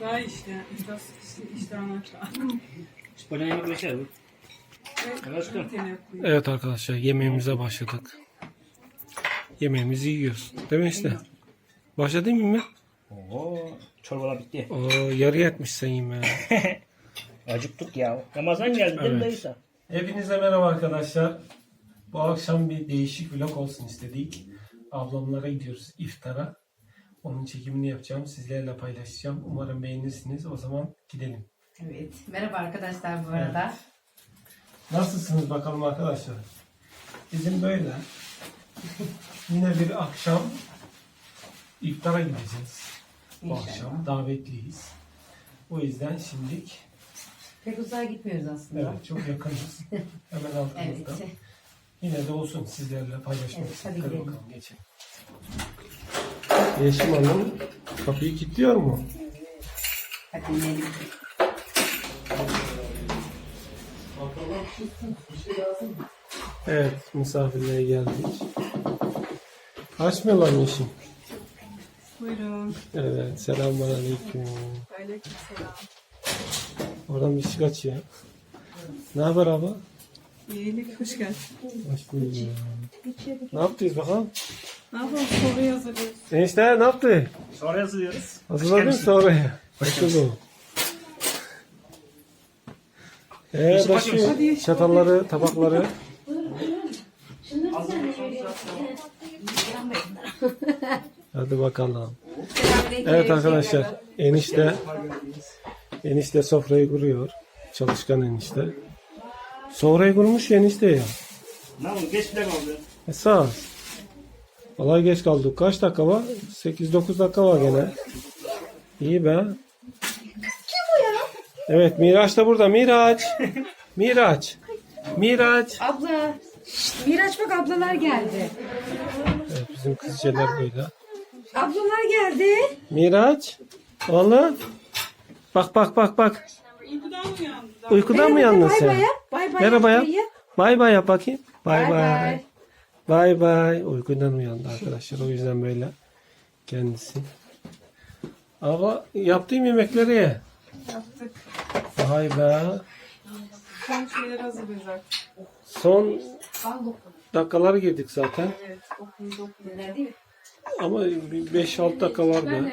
Daha işte. Biraz iştahını açar. Bana yemek beşer bu. Evet, arkadaşlar yemeğimize başladık. Yemeğimizi yiyoruz. Değil mi işte? Başladın mı? Oo, çorbalar bitti. Oo, yarıya etmişsin yemeği. Acıktık ya. Ramazan geldi değil mi dayısa? Hepinize merhaba arkadaşlar. Bu akşam bir değişik vlog olsun istedik. Ablamlara gidiyoruz iftara. Onun çekimini yapacağım. Sizlerle paylaşacağım. Umarım beğenirsiniz. O zaman gidelim. Evet. Merhaba arkadaşlar bu arada. Nasılsınız bakalım arkadaşlar? Bizim böyle yine bir akşam iftara gideceğiz. Bu İnşallah. akşam davetliyiz. O yüzden şimdilik Pek uzağa gitmiyoruz aslında. evet çok yakınız. Hemen altımızda. Evet. Yine de olsun sizlerle paylaşmak Evet, istedim. hadi bakalım geçelim. Yeşim Hanım kapıyı kilitliyor mu? Hadi inelim. Evet misafirliğe geldik. Açmıyorlar mı Yeşim? Buyurun. Evet selamünaleyküm. Aleyküm selam. Oradan bir şey kaçıyor. Ne haber abi? İyilik, hoş geldin. Hoş bulduk. Ne yaptınız bakalım? Ne yapalım? Soruyu hazırlıyoruz. Enişte ne yaptı? Sonra yazıyoruz. Hazırladın mı sonraya? Hoş bulduk. Ee, Yeşim, Çatalları, tabakları. Hadi bakalım. Evet arkadaşlar. Enişte enişte sofrayı kuruyor. Çalışkan enişte. Sofrayı kurmuş ya enişte ya. Ne oldu? Geç bile kaldı. Esas. Vallahi geç kaldık. Kaç dakika var? 8-9 dakika var gene. İyi be. Evet Miraç da burada. Miraç. Miraç. Miraç. Abla. Miraç bak ablalar geldi. Evet bizim kızceler böyle. Ablalar geldi. Miraç. Oğlum. Bak bak bak bak. Uykudan mı uyandın? Uykudan mı Bay bay sen? yap. Bay bay Merhaba yap. Bay bay yap bakayım. Bay Bay bay. bay. Bay bay. Uykudan uyandı arkadaşlar. O yüzden böyle kendisi. Ama yaptığım yemekleri ye. Yaptık. Vay be. Son şeyleri hazırlıyoruz artık. Son dakikalara girdik zaten. Evet, değil mi? Ama 5-6 dakika var be.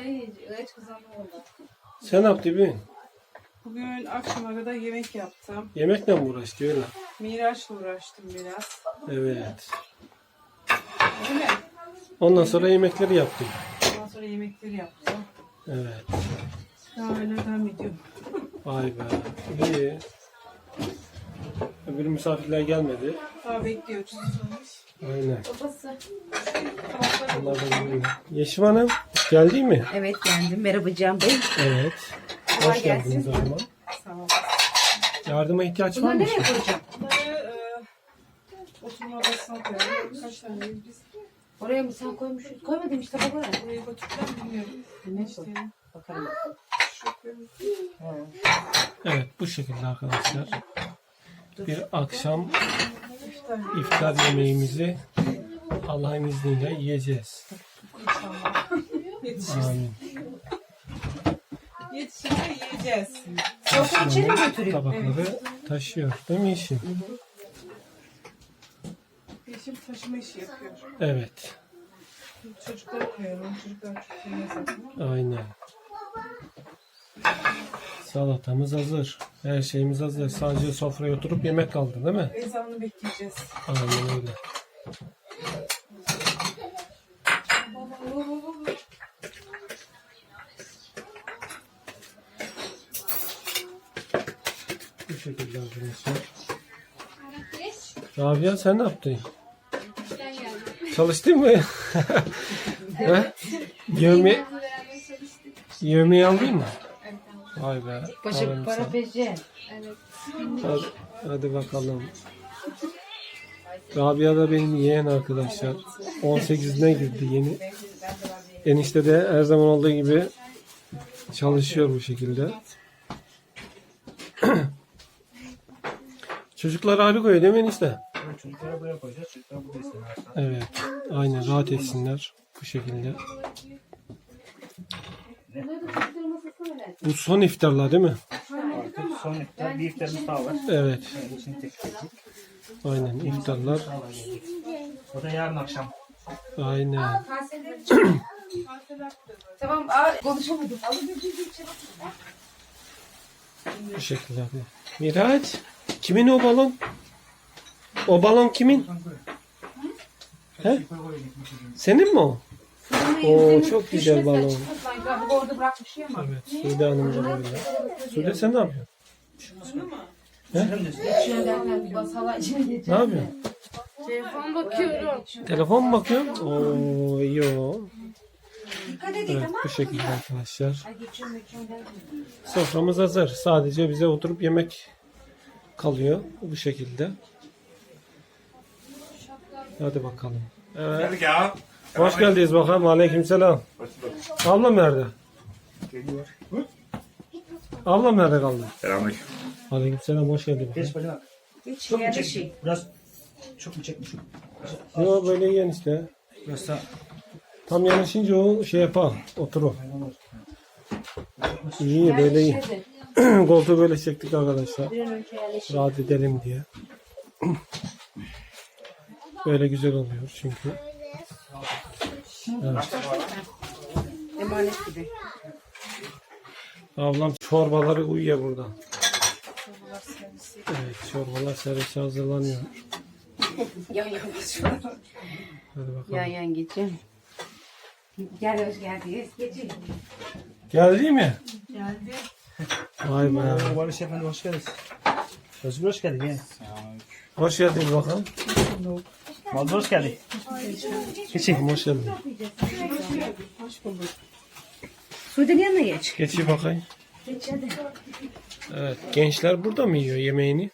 Evet kızarma oldu. Sen ne yaptın bir? Bugün akşama kadar yemek yaptım. Yemekle mi uğraştı öyle? Miraç'la uğraştım biraz. Evet. Mi? Ondan sonra yemekleri yaptım. Ondan sonra yemekleri yaptım. Evet. Daha öyle devam ediyorum. Vay be. İyi. Öbür misafirler gelmedi. Daha bekliyoruz. Aynen. Babası. Allah bilmiyor. Yeşim Hanım geldi mi? Evet geldim. Merhaba Can Bey. Evet. Kolay Hoş geldiniz gelsin. o zaman. Sağ ol. Yardıma ihtiyaç var Bunları mı? nereye koyacağım? Bunları e, oturma odasına koyalım. Kaç tane biz Oraya mı sen koymuşsun? Koymadım işte baba. buraya götürden bilmiyorum. Ne İşte? Bakalım. şu koyalım. Evet bu şekilde arkadaşlar. Bir akşam İftar iftar yemeğimizi Allah'ın izniyle yiyeceğiz. inşallah. Yetişir. Amin. Yetişirse yiyeceğiz. Sofra içeri mi götüreyim? Tabakları taşıyor. Değil mi işim? Eşim taşıma işi yapıyor. Evet. Çocukları koyalım. Çocuklar çok. Aynen. Salatamız hazır. Her şeyimiz hazır. Sadece sofraya oturup yemek kaldı değil mi? Ezanını bekleyeceğiz. Aynen öyle. Bu şekilde arkadaşlar. Rabia sen ne yaptın? Çalıştın mı? He? Yevmi... Yevmiye aldın mı? Vay be. Aferin para sana. peşe. Hadi, hadi bakalım. Rabia da benim yeğen arkadaşlar. 18'ine girdi yeni. Enişte de her zaman olduğu gibi çalışıyor bu şekilde. Çocuklar ayrı koyuyor değil mi enişte? Çocukları buraya koyacağız. Çocuklar burada istedim. Evet. Aynen rahat etsinler bu şekilde. Bu son iftarlar değil mi? Artık son iftar. Bir iftarımız daha var. Evet. Yani içini tek tek. Aynen iftarlar. O da yarın akşam. Aynen. Tamam aa, konuşamadım. Bu şekilde abi. Miraç. Kimin o balon? O balon kimin? He? Senin mi o? Oo, çok güzel balon. Orada bırakmış ya ama. Evet. Sude Hanım da böyle. Sude sen ne yapıyorsun? İçine Ne yapıyorsun? Telefon bakıyorum. Telefon mu bakıyorsun? Oo iyi o. Evet bu şekilde arkadaşlar. Soframız hazır. Sadece bize oturup yemek kalıyor. Bu şekilde. Hadi bakalım. Evet. Geldik ya. Hoş geldiniz bakalım. Aleykümselam. Ablam nerede? Geliyor. Ablam nerede kaldı? Selamünaleyküm. Aleykümselam. Hoş geldin. Geç bak. Hiç Çok şey. Biraz çok mu çekmişim? Yo böyle yiyen işte. Biraz daha. Tam yanaşınca o şey yapar. Oturur. İyi böyle iyi. Yerleşirdi. Koltuğu böyle çektik arkadaşlar. Rahat edelim diye. Böyle güzel oluyor çünkü. Emanet gibi. Ablam çorbaları uyuyor burada. Evet çorbalar servise hazırlanıyor. Yan yan geçiyorum. Hadi bakalım. Yan yan geçiyorum. Gel hoş geldiniz. Geçin. Geldi mi? Geldi. Vay be. Barış Efendi hoş geldiniz. Özgür hoş geldin. Gel. Hoş geldin bakalım. Malda hoş geldin. Geçin. Hoş geldin. Sude'nin yanına geç. Geçin bakayım. Geç hadi. Evet gençler burada mı yiyor yemeğini?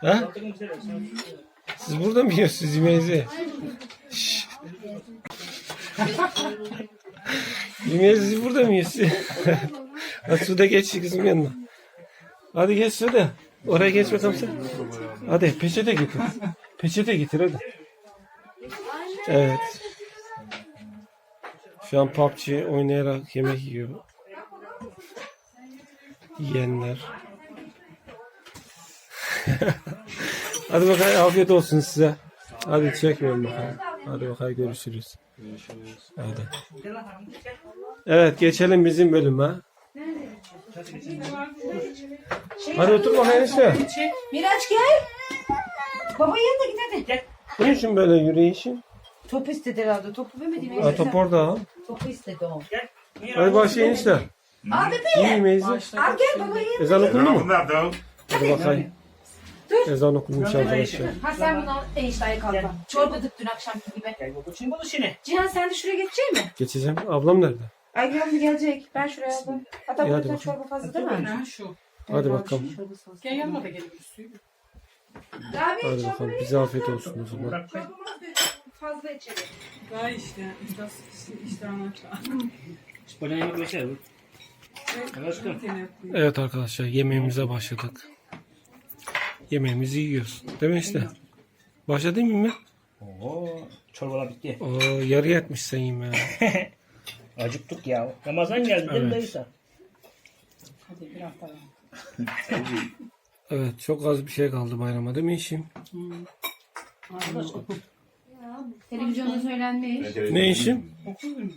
Ha? Siz burada mı yiyorsunuz yemeğinizi? Yemeğinizi siz burada mı yiyorsunuz? Hadi Sude geç kızım yanına. Hadi geç Sude. Oraya geç bakalım sen. Hadi peçete getir. Peçete getir hadi. Evet. Şu an PUBG oynayarak yemek yiyor. Yiyenler. Hadi bakalım afiyet olsun size. Hadi çekmeyin bakalım. Hadi bakalım görüşürüz. Hadi. Evet geçelim bizim bölüme. Hadi otur bakayım işte. Miraç gel. Baba yanına git hadi. Ne için böyle yürüyüşün? Top istedi herhalde. Topu vermedi. Ha, top orada. Topu istedi o. Hadi başlayın işte. Al bebeğim. Yiyin meyzi. Al gel baba ye. Ezan okundu mu? Selam nerede? Hadi bakayım. Ezan okunmuş arkadaşlar. Ha sen bunu enişteye kalma. Çorba dık dün akşamki gibi. Gel babacığım bunu seni. Cihan sen de şuraya geçecek mi? Geçeceğim. Ablam nerede? Aygül abla gelecek. Ben şuraya aldım. Hatta İyi, hadi yüzden bakalım. çorba fazla değil mi? Ha şu. Hadi bakalım. Gel yanıma da suyu. Abi Hadi çorba bakalım. Bize afiyet olsun o zaman. Bırak. Fazla içelim. Daha işte. İştah, iştahını açar. Böyle yemek başlar bu. Başka. Evet arkadaşlar yemeğimize başladık. Yemeğimizi yiyoruz. Değil mi işte? Başladın mı? Oo, çorbalar bitti. Oo, yarı yetmiş sen yemeğe. Acıktık ya. Ramazan geldi değil mi Evet. Hadi bir hafta daha. Evet çok az bir şey kaldı bayrama değil mi işim? Televizyonda söylenmiş. Ne işim?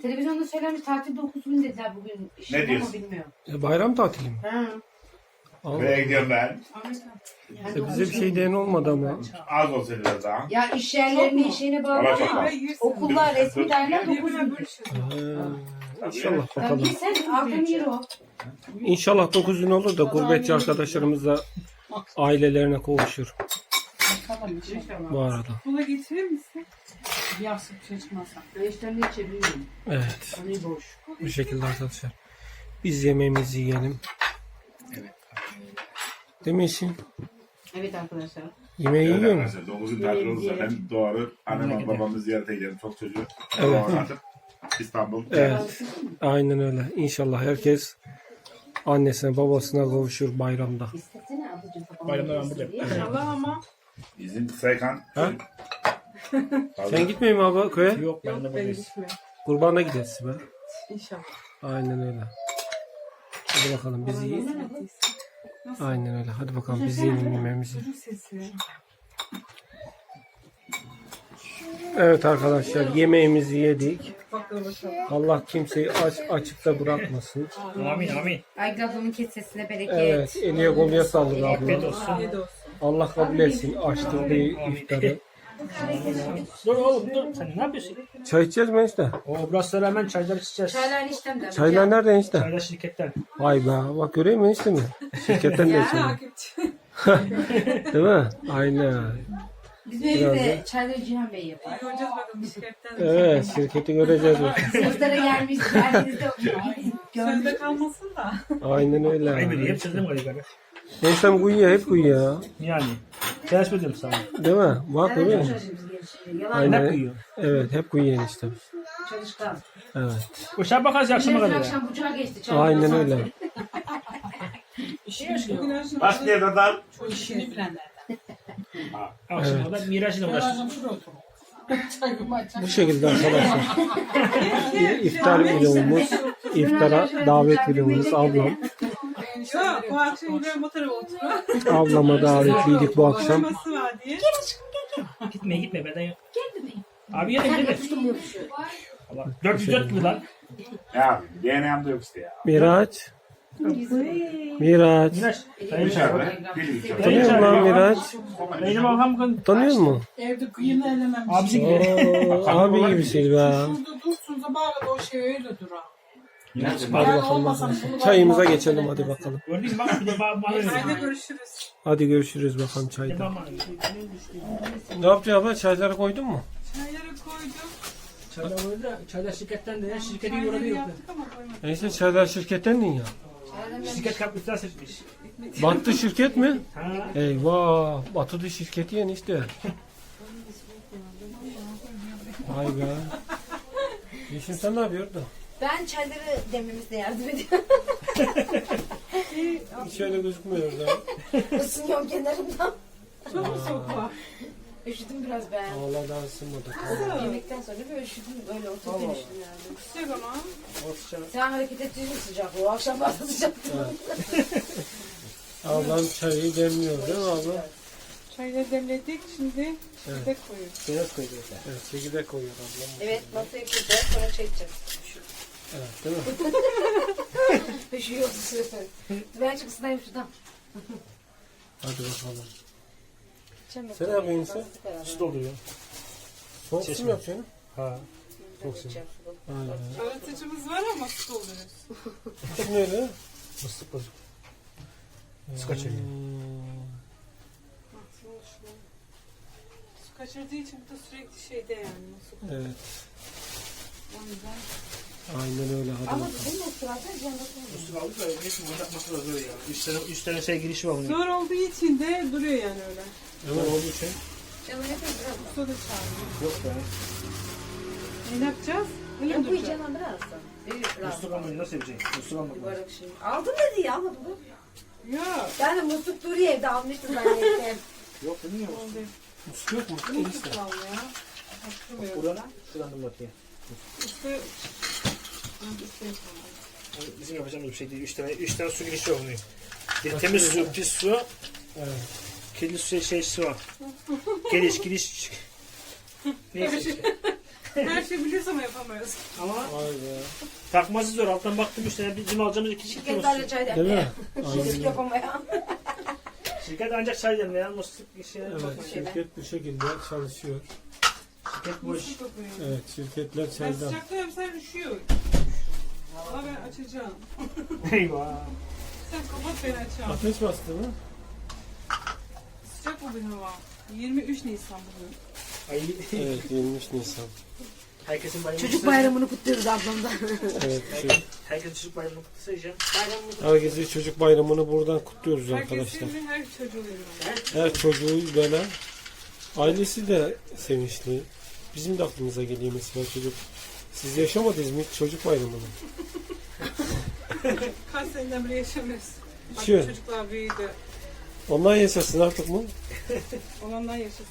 Televizyonda söylenmiş tatilde 9 gün dediler bugün. İşim Ne ama diyorsun? bilmiyorum. E, bayram tatili mi? Ha. Nereye gidiyorum ben? E, bize bir şey diyen olmadı ama. Az olsa biraz daha. Ya iş yerlerinin işine bağlı Ama çok ama az. okullar resmi derler 9 gün. Ha, İnşallah Ya bakalım. gitsen Euro. İnşallah 9 gün olur da gurbetçi arkadaşlarımız da ailelerine kavuşur bu arada. Kola getirir misin? Yastık bir şey çıkmazsa. Beşten içebilirim. Evet Onu boş. bu şekilde arkadaşlar. Biz yemeğimizi yiyelim. Değil mi işim? Evet arkadaşlar. Yemeği Evet yiyor mu? arkadaşlar 9'un tatili olursa ben doğru annem babamı ziyarete gidelim. Çok çocuğu. Evet. Artık. İstanbul. Evet. Aynen öyle. İnşallah herkes annesine babasına kavuşur bayramda. Bayramda ben buradayım. İnşallah ama. Bizim Saykan. Ha? Sen gitmiyor mu abi köye? Yok ben de ben buradayız. gitmiyorum. Kurbana gideriz be. İnşallah. Aynen öyle. Hadi bakalım biz yiyelim. Aynen öyle. Hadi bakalım biz yiyelim yemeğimizi. Evet arkadaşlar yemeğimizi yedik. Allah kimseyi aç açıkta bırakmasın. Amin amin. Aygül ablamın kesesine bereket. Evet, eliye kolye sağlık Afiyet abla. olsun. Afiyet olsun. Allah kabul etsin açtığı iftarı. Dur oğlum dur. Sen ne yapıyorsun? Çay içeceğiz mi işte? O biraz sonra hemen çaylar içeceğiz. Çaylar işlem de. Çaylar nereden işte? Çaylar şirketten. Vay be bak göreyim mi işte mi? Şirketten de içelim. Değil mi? Aynen. Biz Biraz evde çayları Cihan Bey yapıyor. Göreceğiz bakalım şirketten. Evet şirketi göreceğiz. bak. Sınıflara gelmiş. Geldiğinizde. Sözde kalmasın da. Aynen Ay böyle öyle. hep çözüm galiba. Eniştem uyuyor hep uyuyor. Yani. Diyorum sana? Değil mi? Bak görüyor musun? Yalan Aynen. Aynen. uyuyor. Evet hep uyuyor eniştem. çalışkan. Evet. Uşağa bakarız akşama kadar. akşam bucağa geçti. çaylar Aynen öyle. Bak niye kadar? İşini bilenlerden. Akşama kadar uğraşırız. Şuraya otur. Bu şekilde arkadaşlar. İftar videomuz, iftara davet videomuz ablam. Yok bu akşam İbrahim o tarafa oturuyor. Ablama davetliydik bu akşam. Oynaması var diye. Gitme gitme beden yok. Abi? Yapıştım yapışıyor. Allah. 404 gibi lan. Ya DNA'mda yok işte ya. Miraç. Miraç. Tanıyor musun lan Miraç? Tanıyor musun? Evde kıyını elememiş. Abisi gibi. Oo, abi gibisin be. Şurada dursun sabaha kadar o şey öyle durar. Hadi bakalım. Çayımıza geçelim hadi bakalım. Öyle. görüşürüz. Hadi görüşürüz bakalım çayda. Ne yapacağız abla? Çayları koydun mu? Çayları koyduk. Çaylar de çaylar şirketten de ya şirketin Çayları yorumu yok. yaptık ama koymadık. Neyse çaylar şirketten ya. Şirket kap iflas etmiş. Battı şirket mi? Ha. Eyvah. Batıdı şirketi yani işte. Vay be. Yeşim sen ne yapıyordun? Ben çayları demlemesine yardım ediyorum. Hiç öyle gözükmüyor da. Isınıyorum kenarından. Çok mu soğuk var? Üşüdüm biraz ben. Allah daha ısınmadı. Yemekten sonra böyle üşüdüm. Öyle otururken üşüdüm yani. Sıcak ama. Sen hareket ettiğin sıcak. O akşam daha sıcaktı. Ablam çayı demliyor değil mi abla? Çayları demledik. Şimdi Evet. evet. koyuyoruz. Beyaz koydu. Evet çekirdek koyuyor ablam. Evet masayı kuracağız sonra çekeceğiz. Evet değil mi? Üşüyor. Ben çık ısınayım şuradan. Hadi bakalım. Sen ne yapıyorsun? Su doluyor. Soğuk su mu yapıyorsun? Ha. Çok sevindim. Aynen. Öğreticimiz var ama su oluyoruz. Kim öyle? Mıstık bozuk. Su kaçırıyor. Hmm. Su kaçırdığı için bu da sürekli şeyde yani. Su Evet. o yüzden. Aynen öyle. Hadi Ama bakalım. bizim o sırada yanında Su aldık da neyse burada masada zor ya. Üç tane, üç tane şey girişi var bunun. Zor olduğu için de duruyor yani öyle. Ama olduğu için. Canım yapıyor biraz. Su da çağırıyor. Yok be. Ne yapacağız? Öyle Ya mi bu duracağız? yiyeceğim birazdan. Büyük biraz. Musluk almayı nasıl yapacaksın? Musluk almak lazım. Yuvarlak şey. Aldım dedi ya almadı mı? Yok. Ben de musluk duruyor evde almıştım ben evde. Yok dedim ya. Oldu. Musluk yok mu? Bu su kaldı ya. Hatırlamıyorum. Buradan, şuradan dur bakayım. İşte yapamadım. Bizim yapacağımız bir şey değil. Üç tane, üç tane su girişi var bunun. Bir temiz su, pis su, Evet. kirli su şey su var. Giriş, giriş. Neyse işte. Her şeyi biliyoruz ama yapamıyoruz. Ama Vay be. takması zor. Alttan baktım üç tane bizim alacağımız iki çift Şirketlerle çay Değil demliyor. mi? Çocuk Aynen. yapamayan. Şirket ancak çay demleyen musluk işe Evet, şirket bu şekilde çalışıyor. Şirket boş. Evet, şirketler Ben çayda. sıcakta yapsam üşüyor. Açacağım. Eyvah. Sen kapat ben açacağım. Ateş bastı mı? Sıcak bugün hava. 23 Nisan bugün. Ay, Evet, 23 Nisan. herkesin bayramını Çocuk kutlasın. bayramını kutluyoruz ablamda. Evet, çocuk- Herkes çocuk bayramını kutlasın. herkese çocuk bayramını buradan kutluyoruz arkadaşlar. Herkesin her çocuğu veriyorum. Her çocuğu böyle. Ailesi de sevinçli. Bizim de aklımıza geliyor mesela çocuk. Siz yaşamadınız mı hiç çocuk bayramını? Kaç seneden beri yaşamıyoruz. Artık Şu. çocuklar büyüdü. Onlar yaşasın artık mı? Olanlar yaşasın.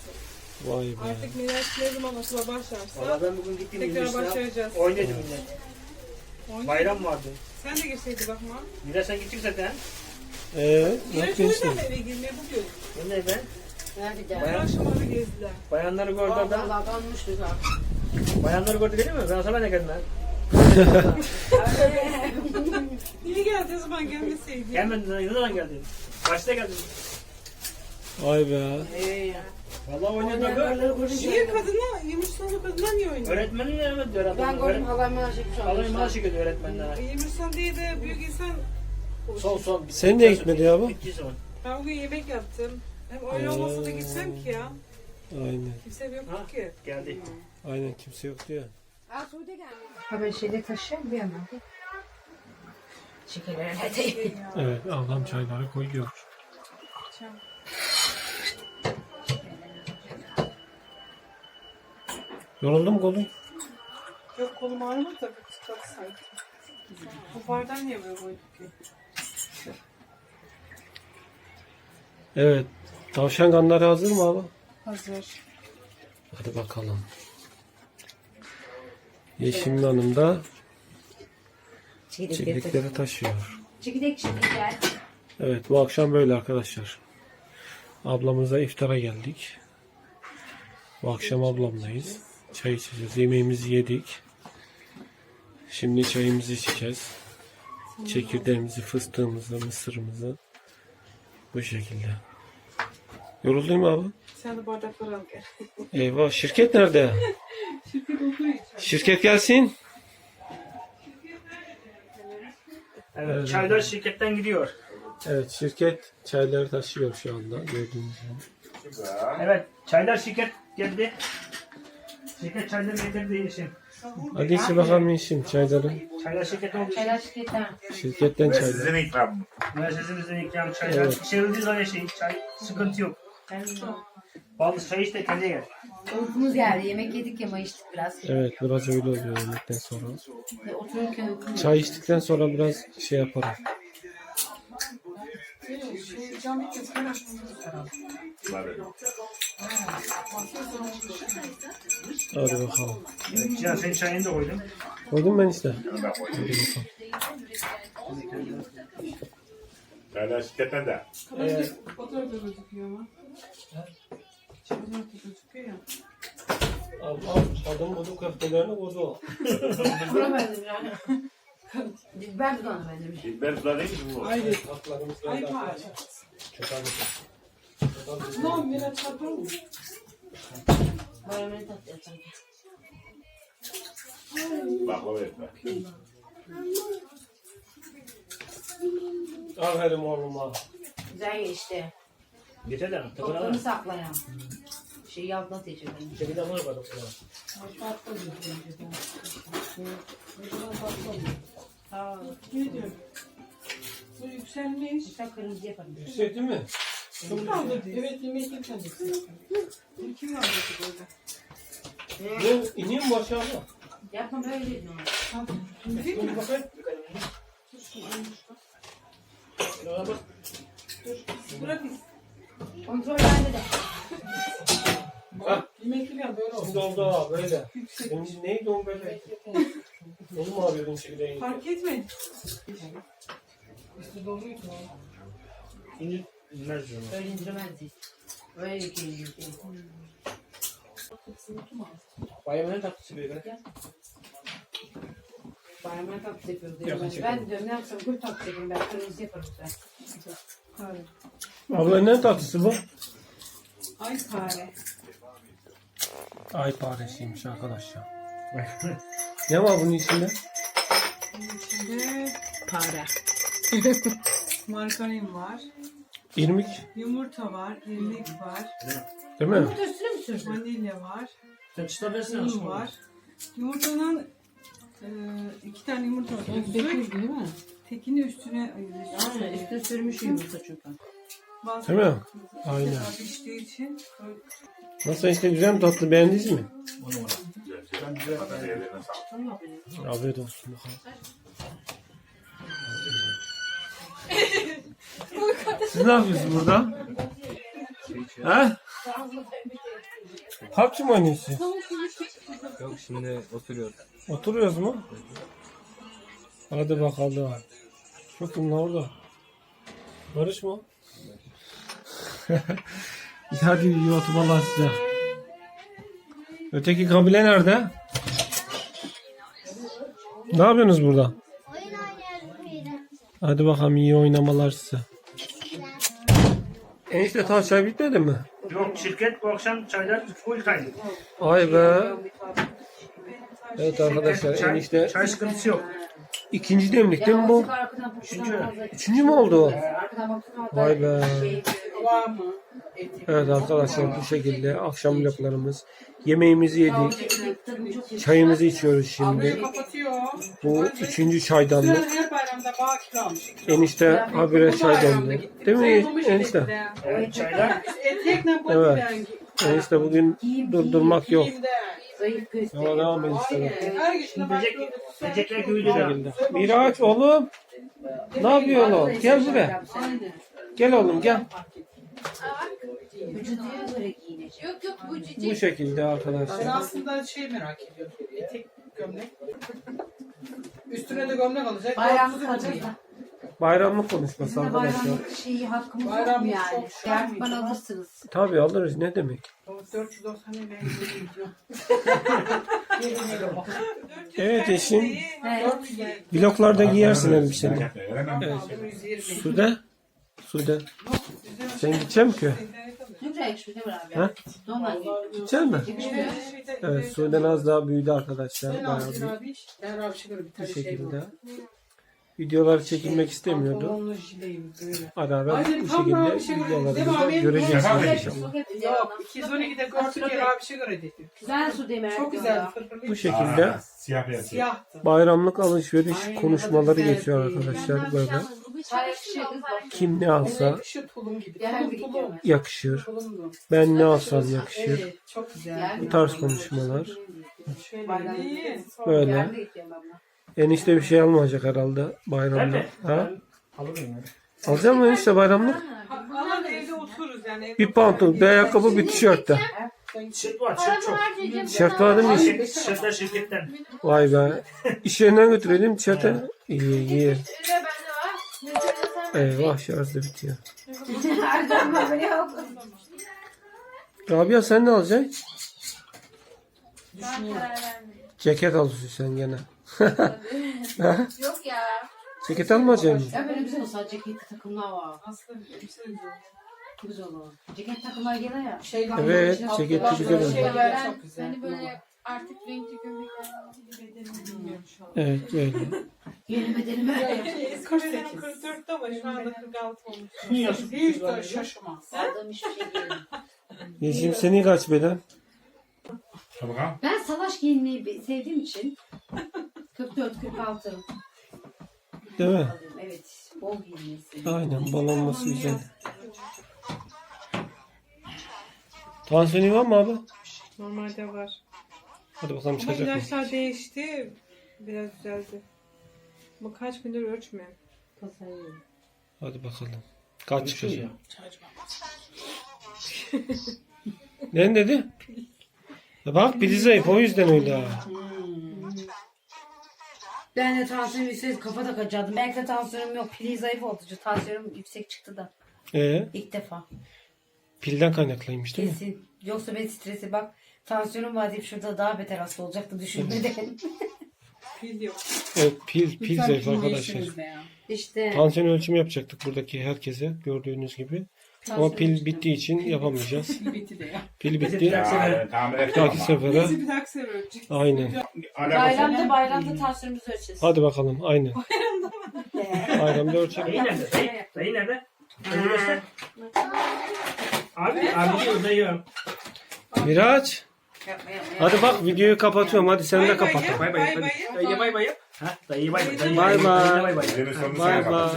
Vay be. Artık Miraç ne zaman okula Valla başlarsa ben bugün gittim tekrar başlayacağız. Oynadım yine. Oynuyor. Bayram vardı. Sen de girseydin bakma. Sen gittik zaten. Eee ne Yine yapıyorsun? eve girmeye bugün. Bu ne be? Bayağı akşamları gezdiler. Bayanları gördü orada. Vallahi kalmıştı zaten. Bayanları gördü değil mi? Ben zaman ne geldim ben? Niye geldi o zaman gelmeseydin? Gelmedin. Ne zaman geldin? Kaçta geldin? Ay be. Vallahi oynadı bak. Niye kadına, Yumurtalı kadına niye oynuyor? Öğretmenin yanına diyor adam. Ben gördüm halay maaşı yapmış Alayım maaş çıkıyor öğretmenlere. Yumurtalı değil de büyük insan Son son. Sen niye gitmedin ya bu? Ben bugün yemek yaptım. Hem öyle olmasa da gitsem ki ya. Aynen. Kimse yok ki. Geldi. Aynen kimse yok diyor. Aa Sude gelmiş. Ha ben şeyde taşıyorum bir yandan. Şekerler nerede? Evet ablam çayları koyuyor. Yoruldun mu kolun? Yok kolum ağrımadı da çok sanki. Bu bardağı niye böyle koyduk ki? Evet. Tavşan kanları hazır mı abi? Hazır. Hadi bakalım. Yeşim Hanım da çekirdekleri taşıyor. Çekirdek çekirdek. Evet bu akşam böyle arkadaşlar. Ablamıza iftara geldik. Bu akşam ablamdayız. Çay içeceğiz. Yemeğimizi yedik. Şimdi çayımızı içeceğiz. Çekirdeğimizi, fıstığımızı, mısırımızı bu şekilde. Yoruldun mu abi? Sen de bardakları al gel. Eyvah şirket nerede? Şirket olduğu için. Şirket gelsin. Evet, çaylar şirketten gidiyor. Evet şirket çayları taşıyor şu anda gördüğünüz gibi. Evet, çaylar şirket geldi. Şirket çayları getirdi Yeşim. Hadi içi bakalım Yeşim çayları. Çaylar şirket olduğu için. Çaylar şirketten. Şirketten Ve çaylar. sizin ikram. Müessesemizin ikram çaylar. Evet. İçerildiği zaman şey, çay sıkıntı yok. Bazı çay işte kendine gel. Uykumuz geldi. Yemek yedik ya içtik biraz. Evet biraz öyle oluyor yemekten sonra. Ve otururken uykumuz Çay içtikten sonra biraz şey yaparım. Hadi. Bakalım. Evet, Cihan senin çayını da koydum. Koydum ben işte. Hadi bakalım. Çaylar şirketten de. Evet. Fotoğrafta gözüküyor ama. Ablam kadın budu köftelerini koydu. Kuramadım yani. De ona benzemiş. Dilber suda değil mi bu? Haydi. Tatlarımız Ay pardon. Çok Ne oldu? Biraz çarpar mı? Bayramını tatlı yapalım. Baklava etme. Aferin oğluma. Güzel geçti. Yeter de tıkır Toplarını ama. saklayan. Şeyi altına seçelim. İşte bir de var bak. Ne diyor? Bu yükselmiş. Güzel kırmızı yapalım. Yükseltti mi? Evet yemek yükseleceksin. Kim kaldırdı böyle? Ben ineyim mi aşağıya? Yapma böyle dedin ona. Değil mi? Bakayım. Bırak biz. Kontrol bende de. Yemek yiyen böyle olsun. Şimdi oldu ha böyle. Benim neydi o böyle? Onu mu arıyordun çekirdeği? Fark etmedi. İşte doluydu. İndir. İnmez diyorum. Öyle indiremezdik. Öyle yıkayın. Bayramın tatlısı böyle. Bayramına tatlı yapıyoruz. Ben, diyorum ne yapsam gül tatlı yapayım ben kırmızı yaparım ben. Kare. Abla ne tatlısı bu? Ay kare. Ay paresiymiş arkadaşlar. ne var bunun içinde? İçinde Para. margarin var. İrmik Yumurta var. irmik var. değil mi? Yumurta üstüne mi sürdün? Vanilya var. Çıta versene. Un aşkım. var. Yumurtanın e, iki tane yumurta var. Mi? tekini üstüne ayırıyorsun. Aynen üstüne sürmüş yumurta çünkü. Bazı Değil mi? Aynen. İçin böyle Nasıl işte güzel mi tatlı beğendiniz mi? Ellerine sağlık. Afiyet olsun. Siz ne yapıyorsunuz burada? He? PUBG mi oynuyorsunuz? Yok şimdi oturuyoruz. Oturuyoruz mu? Hadi bakalım. Şu kim lan orada? Barış mı? Hadi YouTube'a size. Öteki kabile nerede? Ne yapıyorsunuz burada? Hadi bakalım iyi oynamalar size. Enişte ta çay bitmedi mi? Yok şirket bu akşam çaylar full kaydı. Ay be. Evet arkadaşlar Çay, enişte çay sıkıntısı yok. ikinci demlik değil mi bu? Üçüncü. Üçüncü mü oldu. Vay be. Var mı? Eti. Evet arkadaşlar bu şekilde akşam vloglarımız. Yemeğimizi yedik. Çayımızı içiyoruz şimdi. Bu üçüncü çaydanlık. Enişte habire çay demli. Değil mi enişte? Evet, çaylar. Enişte bugün durdurmak yok. Yola devam başlıyordu. becekler Bu köyde. Miraç oğlum. Ne yapıyorsun oğlum? Gel buraya. Gel oğlum gel. Vücuduya göre giyinecek. Yok yok bu cici. Bu şekilde Ben arkadaşlar. aslında şey merak ediyorum. Etek gömlek. Üstüne de gömlek alacak. Bayramlık alacağız da. Bayramlık konuşması Bizim de arkadaşlar. bayramlık şeyi hakkımız yok mu Bayramlık yani? çok bana mıydı? alırsınız. Tabii alırız ne demek. O 490 lira ben gidiyorum. Evet eşim. He. 400 lira. Vloglarda giyersin elbiseni. Evet. Aldım 120. Sude. Sude. Sen gidecek misin güzel abi? Ha? Gidecek mi? Evet Sude az daha büyüdü arkadaşlar. Bayağı bir, şey bir şey şekilde. var. Videoları çekilmek istemiyordu. Ara ara bu şekilde şey göre- videolarımızda Devam edin. göreceksiniz Devam inşallah. Yok 212'de gördük ya abi şey göre dedi. Ben su demeye Çok güzel. Bu şekilde Siyah beyaz. Siyahtı. bayramlık alışveriş konuşmaları güzel geçiyor arkadaşlar böyle. Kim ne alsa yakışıyor tulum gibi. Gel Tulum tulum. yakışır. Tulumdu. Ben ne alsam yakışır. Evet çok güzel. Bu tarz konuşmalar. Şöyle iyi. Böyle. Enişte bir şey almayacak herhalde bayramda. Ha? Ben alırım yani. Alacak mısın enişte bayramlık? Alan evde otururuz yani. evde Bir pantolon, bir ayakkabı, bir tişört de. Tişört var, tişört çok. Tişört var değil mi? Tişört- Tişörtler şirketten. Vay be. İş yerinden götürelim tişörtü. İyi iyi. Eyvah şarj da bitiyor. Rabia sen ne alacaksın? Ceket alıyorsun sen gene. Yok ya. Ceket almayacak mısın? Ya böyle güzel olsa ceketli takımlar var. Aslında bir şey güzel. Olur. Ceket takımlar gelir ya. Şey, Evet, ceketli başlı güzel olur. şeyler Ben Çok güzel. hani böyle artık renkli gömlekler Bilmiyorum şu an. Evet öyle. Yeni bedenime. Eskiden 44'te ama şu anda 46 olmuş. Biliyorsun. Hiç de şaşırmaz. Aldığım hiçbir şey değil. Yeşim senin kaç beden? Tabii ha. Ben salaş giyinmeyi be- sevdiğim için 44-46 Değil mi? alıyorum. Evet. Bol giyinmeyi seviyorum. Aynen bol olması güzel. Tansiyonu var mı abi? Normalde var. Hadi bakalım Ama çıkacak mı? ilaçlar değişti. Biraz düzeldi. Bu kaç gündür ölçmüyor. Hadi bakalım. Kaç Çıkıyor çıkacak? Ne dedi? Ya bak biri zayıf o yüzden öyle ha. Ben de tansiyon yüksek kafa takacaktım. Belki de tansiyonum yok. Pili zayıf oldu. Tansiyonum yüksek çıktı da. Ee, İlk defa. pilden kaynaklıymış değil mi? Kesin. Yoksa ben stresi bak. Tansiyonum var deyip şurada daha beter hasta olacaktı düşünmeden. Pil yok. Evet pil pil zayıf arkadaşlar. işte. Tansiyon ölçümü yapacaktık buradaki herkese gördüğünüz gibi. Ama pil bittiği için yapamayacağız. Bitti de ya. Pil bitti. Tamir Bir ettim dahaki ama. sefere Bizi bir dahaki sefer ölçecek. aynen. Bayramda bayramda tansiyonumuzu ölçeceğiz. Hadi bakalım aynen. Bayramda ölçelim. Dayı nerede? Dayı, dayı nerede? Dayı göster. Abi, abi diyor dayı. Miraç. Hadi bak videoyu kapatıyorum. Hadi sen de kapat. Bay bay. bay hadi. bay yap. Dayı bay bay yap. Ha, dayı bay bay. Bay bay. Bay bay.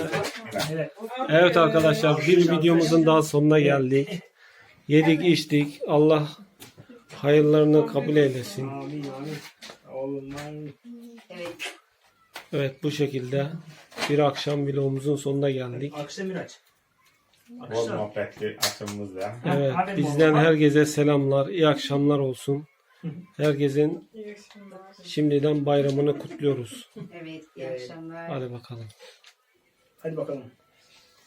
Evet. Arkadaşlar bir videomuzun daha sonuna geldik. Yedik içtik. Allah hayırlarını kabul eylesin. Amin amin. Oğlum amin. Evet. Evet bu şekilde bir akşam vlogumuzun sonuna geldik. Akşam Miraç. Bol Akşam. muhabbetli akşamımızda. Evet bizden herkese selamlar. iyi akşamlar olsun. Herkesin İyi akşamlar. şimdiden bayramını kutluyoruz. Evet iyi akşamlar. Hadi bakalım. Hadi bakalım.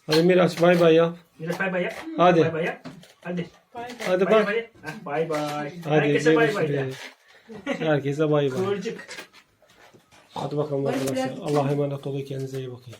Hadi Miraç bay bay yap. Miraç bay bay yap. Hadi. Bay bay yap. Hadi. Bay bay. Hadi Bay bak. bay. Heh, Bay bay. Hadi Herkese bay bay. de. görüşürüz. Herkese bay bay. Kıvırcık. Hadi bakalım arkadaşlar. Allah'a emanet olun. Kendinize iyi bakın.